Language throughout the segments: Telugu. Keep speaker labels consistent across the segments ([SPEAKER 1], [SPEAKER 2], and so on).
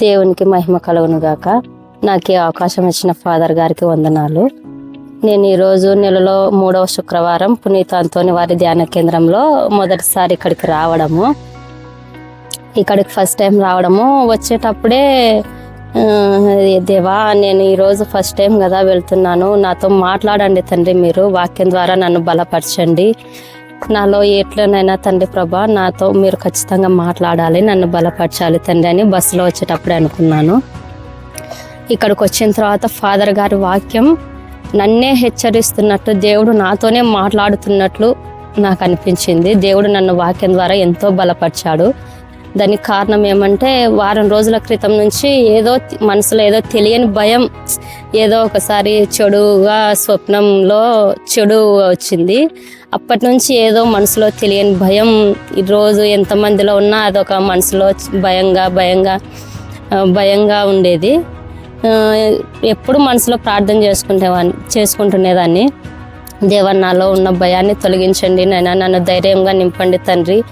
[SPEAKER 1] దేవునికి మహిమ కలుగును గాక. నాకు ఈ అవకాశం ఇచ్చిన ఫాదర్ గారికి వందనాలు. నేను ఈరోజు నెలలో మూడవ శుక్రవారం పునీత అంతోని వారి ధ్యాన కేంద్రంలో మొదటిసారి ఇక్కడికి రావడము. ఇక్కడికి ఫస్ట్ టైం రావడము. వచ్చేటప్పుడే దేవా నేను ఈరోజు ఫస్ట్ టైం కదా వెళ్తున్నాను. నాతో మాట్లాడండి తండ్రి మీరు వాక్యం ద్వారా నన్ను బలపరచండి. నాలో ఎట్లనైనా తండ్రి ప్రభా నాతో మీరు ఖచ్చితంగా మాట్లాడాలి నన్ను బలపరచాలి తండ్రి అని బస్సులో వచ్చేటప్పుడే అనుకున్నాను. ఇక్కడికి వచ్చిన తర్వాత ఫాదర్ గారి వాక్యం నన్నే హెచ్చరిస్తున్నట్టు దేవుడు నాతోనే మాట్లాడుతున్నట్లు నాకు అనిపించింది. దేవుడు నన్ను వాక్యం ద్వారా ఎంతో బలపరిచాడు. దానికి కారణం ఏమంటే వారం రోజుల క్రితం నుంచి ఏదో మనసులో ఏదో తెలియని భయం ఏదో ఒకసారి చెడుగా స్వప్నంలో చెడు వచ్చింది. అప్పటి నుంచి ఏదో మనసులో తెలియని భయం ఈ రోజు ఎంతమందిలో ఉన్నా అదొక మనసులో భయంగా భయంగా భయంగా ఉండేది. ఎప్పుడు మనసులో ప్రార్థన చేసుకుంటేవాన్ని చేసుకుంటునేదాన్ని దేవా నాలో ఉన్న భయాన్ని తొలగించండి నైనా నన్ను ధైర్యంగా నింపండి తండ్రి.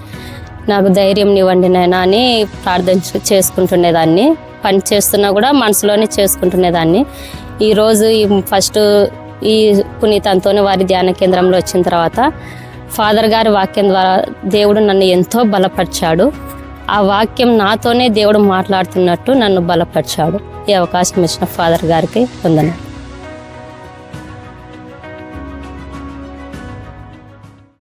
[SPEAKER 1] నాకు ధైర్యం ఇవ్వండి నైనా అని ప్రార్థన చేసుకుంటుండేదాన్ని. పని చేస్తున్నా కూడా మనసులోనే చేసుకుంటునేదాన్ని ఈరోజు ఈ ఫస్ట్ ఈ పునీతంతోనే వారి ధ్యాన కేంద్రంలో వచ్చిన తర్వాత ఫాదర్ గారి వాక్యం ద్వారా దేవుడు నన్ను ఎంతో బలపరిచాడు. ఆ వాక్యం నాతోనే దేవుడు మాట్లాడుతున్నట్టు నన్ను బలపరిచాడు. ఈ అవకాశం ఇచ్చిన ఫాదర్ గారికి వందనాలు.